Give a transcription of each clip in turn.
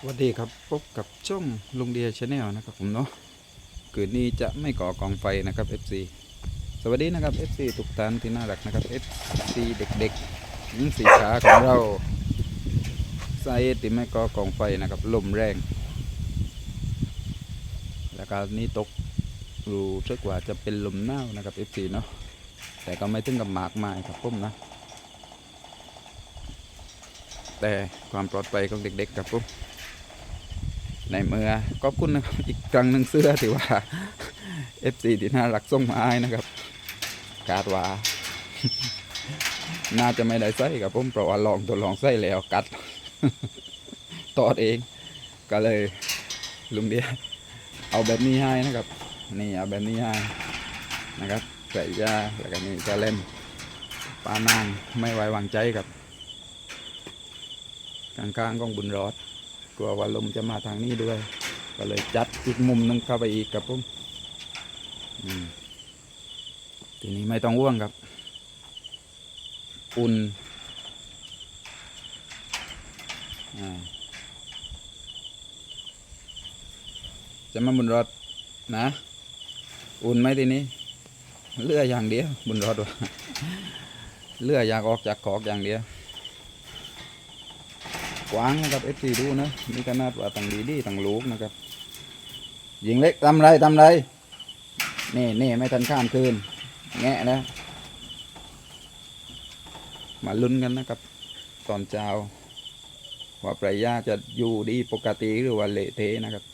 สวัสดีครับพบกับช่องลุงเดียชาแนลนะครับผมเนาะคืนนี้จะไม่ก่อกองไฟนะครับ FC สวัสดีนะครับ FC ทุกท่านที่น่ารักนะครับ FC เด็กๆหญิงสีขาของเราสาเหตุที่ไม่ก่อกองไฟนะครับลมแรง แล้วก็นี้ตกรู้สึกว่าจะเป็นลมหนาวนะครับ FC เนาะแต่ก็ไม่ถึงกับหมากมายครับผมนะแต่ความปลอดภัยของเด็กๆครับผม ในเมื่อขอบคุณนะครับอีกครั้งหนึ่งเสื้อถือว่า FC ที่น่ารักส่งมาให้นะครับคาดว่า น่าจะไม่ได้ใส่ครับผมเพราะว่าลองตัวลองใส่แล้วกัดตอดเอง ก็เลยลุงเดียเอาแบบนี้ให้นะครับ นี่เอาแบบนี้ให้นะครับ ใส่ยาแล้วก็นี่จะเล่นปลานางไม่ไว้วางใจครับกลางๆก้องบุญรอด กลัวว่าลมจะมาทางนี้ด้วย ก็เลยจัดอีกมุมหนึงเข้าไปอีกครับผมทีนี้ไม่ต้องว่วงครับ อุ่นจะมาบุญรอดนะ อุ่นไหมทีนี้ เลืออย่างเดียวบุญรอดวะเลืออยากออกจากกอกอย่างเดียว กว้างนะครับเอฟซีดูนะนี่ขนาดว่าตั้งดีดีตั้งลูกนะครับยิงเล็กทำไรทำไรนี่นี่ไม่ทันข้ามคืน แงะนะ มาลุ้นกันนะครับ ตอนเช้าว่าปลายาจะอยู่ดีปกติหรือว่าเละเทะนะครับ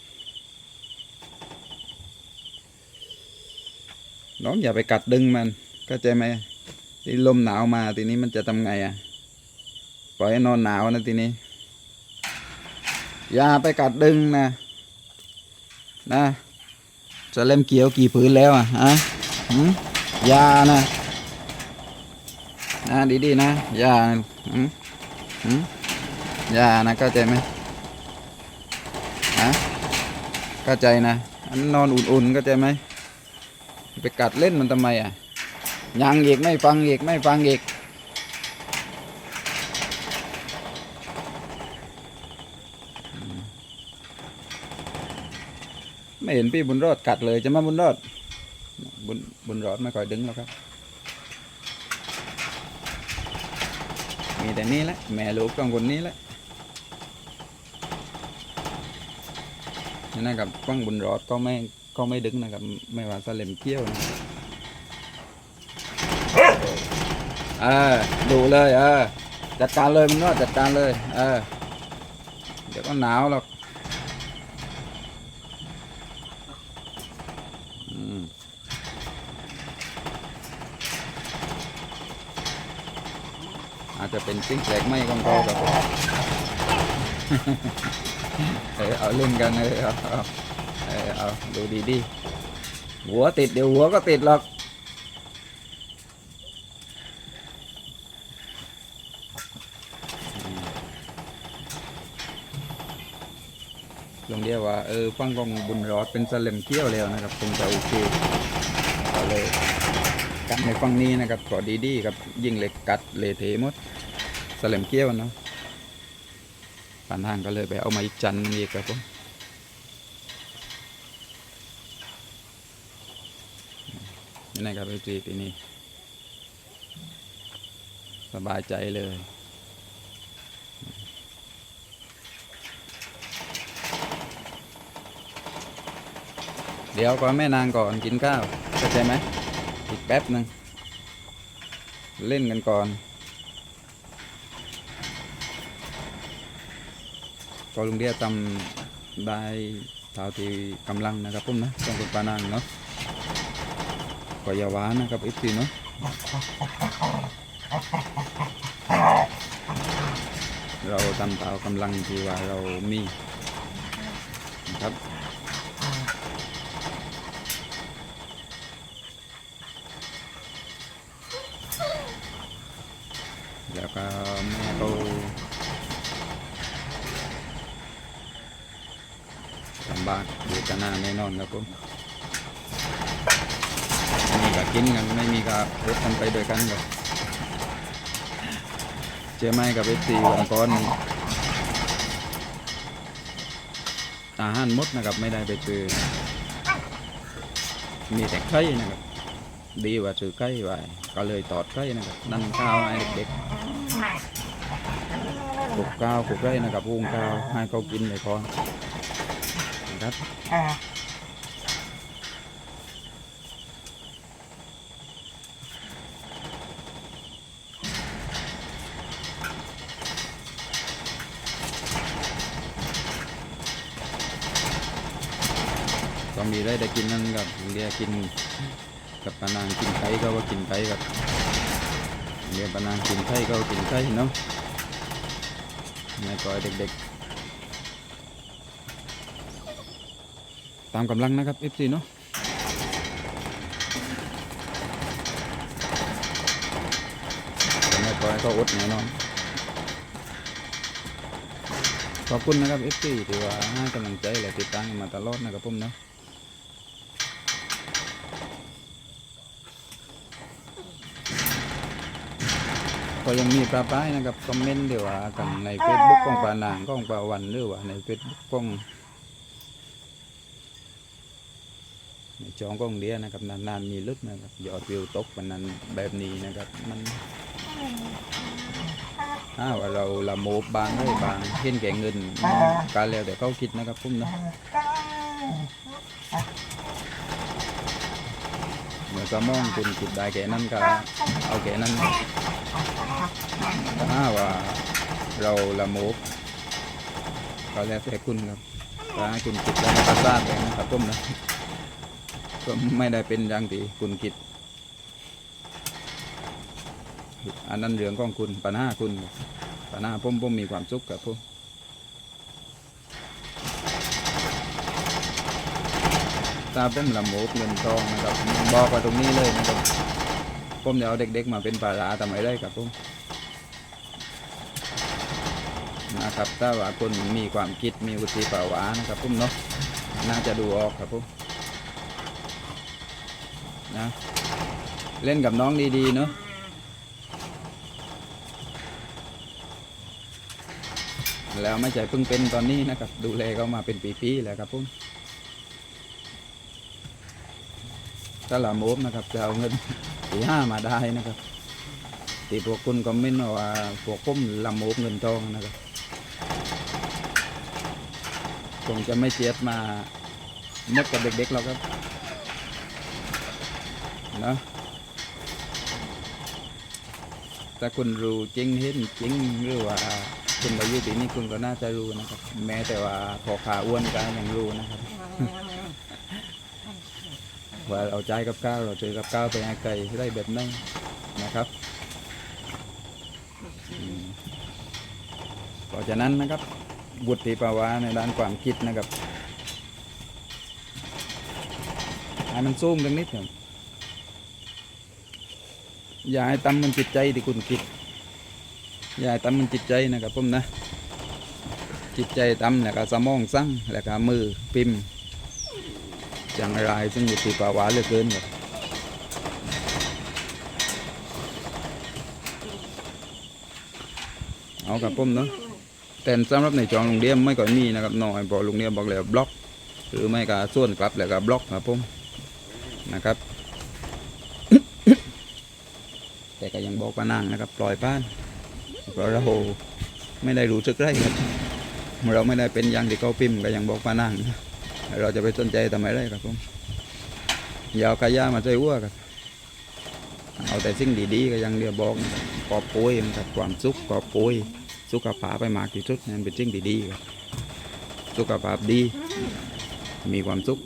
น้องอย่าไปกัดดึงมันเข้าใจไหมที่ลมหนาวมาทีนี้มันจะทำไงอะ ปล่อยให้นอนหนาวนะทีนี้ อย่าไปกัดดึงนะ นะจะเล่มเกี่ยวกี่ผืนแล้วอะฮะอย่านะ นะดีๆนะอย่าหืมหืมอย่านะเข้าใจไหมฮะเข้าใจนะอันนอนอุ่นๆเข้าใจไหมไปกัดเล่นมันทำไมอะยังอีกไม่ฟังอีกไม่ฟังอีก ไม่เห็นพี่บุญรอดกัดเลยจะมาบุญรอด บุญบุญรอดไม่ค่อยดึงหรอกครับ มีแต่นี้แหละแม่ลูกต้องคนนี้แหละนี่นะครับฟังบุญรอดก็ไม่ก็ไม่ดึงนะครับ ไม่ว่าสเลมเกี้ยวนะเออดูเลยเออจัดการเลยบุญรอดจัดการเลย เออ เดี๋ยวก็หนาวหรอก อาจจะเป็นซิ่งแปลกไม่ของเราครับผมเออเอาเล่นกันเออเอาเอเอเอาดูดีดีๆหัวติดเดี๋ยวหัวก็ติดหรอกอืมลงเรียกว่าเออฟังกองบุญรอดเป็นสเลมเกี้ยวแล้วนะครับคงจะโอเคก็เลยกันในฟังนี้นะครับก็ดีดีๆครับยิงเหล็กกัดเละเทหมด สเลมเกี้ยวเนาะปานทางก็เลยไปเอามาอีกจันอีกครับผมนี่นะครับเอจีปีนี้สบายใจเลยเดี๋ยวก่อนแม่นางก่อนกินข้าวเข้าใจไหมอีกแป๊บหนึ่งเล่นกันก่อน ก็ลุงเดียทำได้เท่าที่กำลังนะครับผมนะต้องคุณปานางเนาะก็อย่าหวานนะครับอีกทีเนาะเราทำตากำลังที่ว่าเรามีนะครับแล้วก็แม่เขาลำบากอยู่กันหน้าแน่นอนครับผมมีก็กินกันไม่มีก็เอดกันไปด้วยกันครับเจอไหมกับเอฟซีวันก่อนอาหารหมดนะครับไม่ได้ไปซื้อมีแต่ไข่นะครับ ดีกว่าซื้อไข่ไว้ก็เลยตอดไข่นะครับนั่นข้าวให้เด็กๆปลุกข้าวปลุกไข่นะครับพุงข้าวให้เขากินเลยพอนะ ครับก็มีได้ได้กินนั่นกับเรียกกินกับปานางกินไข่ก็ว่ากินไข่กับเรียกปานางกินไข่ก็ว่ากินไข่เนาะไม่ปล่อยเด็กๆ ตามกำลังนะครับ FC เนาะไม่ปล่อยก็อดแน่นอน ขอบคุณนะครับ FC ที่ว่าให้กำลังใจและติดตามมาตลอดนะครับผมเนาะก็ยังมีปลาป้ายนะครับ คอมเมนต์เดี๋ยวว่ากันใน Facebook ของปานางของปาวันหรือว่าใน Facebook ของใน จองกองเดียนะครับนานๆมีลึกนะครับยอดวิวตกวันนั้นแบบนี้นะครับมันถ้าว่าเราละโมบบางเลยบางเห็นแก่เงินการแล้วแต่เขาคิดนะครับพุ่มนะเมื่อสมองคุณคิดได้แก่นั้นก็เอาแก่นั้นถ้าว่าเราละโมบก็แล้วแต่คุณครับถ้าคุณคิดได้ประสาทแบบนะครับพุ่มนะ ก็ไม่ได้เป็นอย่างที่คุณคิด อันนั้นเรื่องของคุณปัญหาคุณปัญหาผมผมมีความสุขกับผมตาผมละโมบเงินทองนะครับบอกไว้ตรงนี้เลยนะครับผมจะเอาเด็กๆมาเป็นภาระทำไมได้ครับผมนะครับถ้าว่าคนมีความคิดมีวุฒิภาวะนะครับผมเนาะน่าจะดูออกครับผม นะเล่นกับน้องดีๆเนาะแล้วไม่ใช่เพิ่งเป็นตอนนี้นะครับ ดูแลเขามาเป็นปีๆแล้วครับผมถ้าละโมบนะครับจะเอาเงินสี่ห้ามาได้นะครับที่พวกคุณคอมเมนต์ว่าพวกผมละโมบเงินทองนะครับคงจะไม่เจ็บมาเมดกับเด็กๆเราครับ เนาะถ้าคุณรู้จริงเห็นจริงหรือว่าคุณมาอยู่ที่นี่คุณก็น่าจะรู้นะครับ แม้แต่ว่าพอขาอ้วนก็ยังรู้นะครับว่าเราใจกับข้าวเราเจอกับข้าวไปให้ไก่ได้แบบนั้นนะครับอืมเพราะฉะนั้นนะครับ บุตรภาวะในด้านความคิดนะครับให้มันซูมตรงนิดหนึ่ง อย่าให้ตั้มมันจิตใจที่คุณคิด อย่าตั้มมันจิตใจนะครับผมนะ จิตใจตั้มแล้วก็สมองสั่งแล้วก็มือพิมพ์จังไรซึ่งอยู่ที่ภาวะเหลือเกินครับเอากับผมเนาะแต่สำหรับในจองโรงเรียนไม่ก่อนมีนะครับน้อยบอกโรงเรียนบอกแล้วบล็อก หรือไม่ก็ส่วนกลับแล้วก็บล็อกครับผมนะครับ แต่ก็ยังบอกปานังนะครับปล่อยป้านเพราะเราไม่ได้รู้สึกไรครับเราไม่ได้เป็นอย่างที่เขาพิมพ์ก็ยังบอกปานังนะเราจะไปสนใจทำไมไรครับผมอยาวกายามาใจวัวครับเอาแต่สิ่งดีๆก็ยังเดียวบอกกอบปุ้ยนะครับความสุขกอบปุ้ยสุขภาพไปมากที่สุดนั่นเป็นสิ่งดีๆครับสุขภาพดี มีความสุข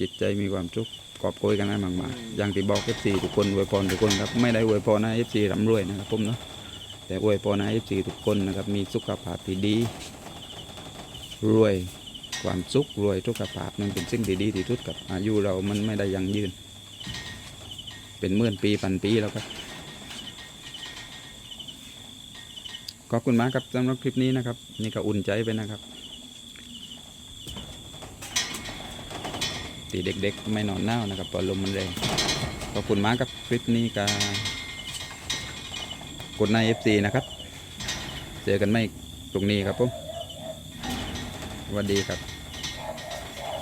จิตใจมีความสุข กอบโกยกันให้มากๆอย่างที่บอกเอฟซีทุกคนอวยพรทุกคนครับไม่ได้อวยพรนะเอฟซีร่ำรวยนะครับผมเนาะแต่อวยพรนะเอฟซีทุกคนนะครับมีสุขภาพที่ดีรวยความสุขรวยสุขภาพนั่นเป็นสิ่งที่ดีที่สุดกับอายุเรามันไม่ได้ยั่งยืน เป็นหมื่นปีพันปีแล้วครับขอบคุณมากครับสำหรับคลิปนี้นะครับ นี่ก็อุ่นใจไปนะครับ ตีเด็กๆ ไม่นอนเนาวนะครับเพราะลมมันแรงขอบคุณมากครับคลิปนี้ก็กดใน FC นะครับ เจอกันไม่ตรงนี้ครับผมสวัสดีครับ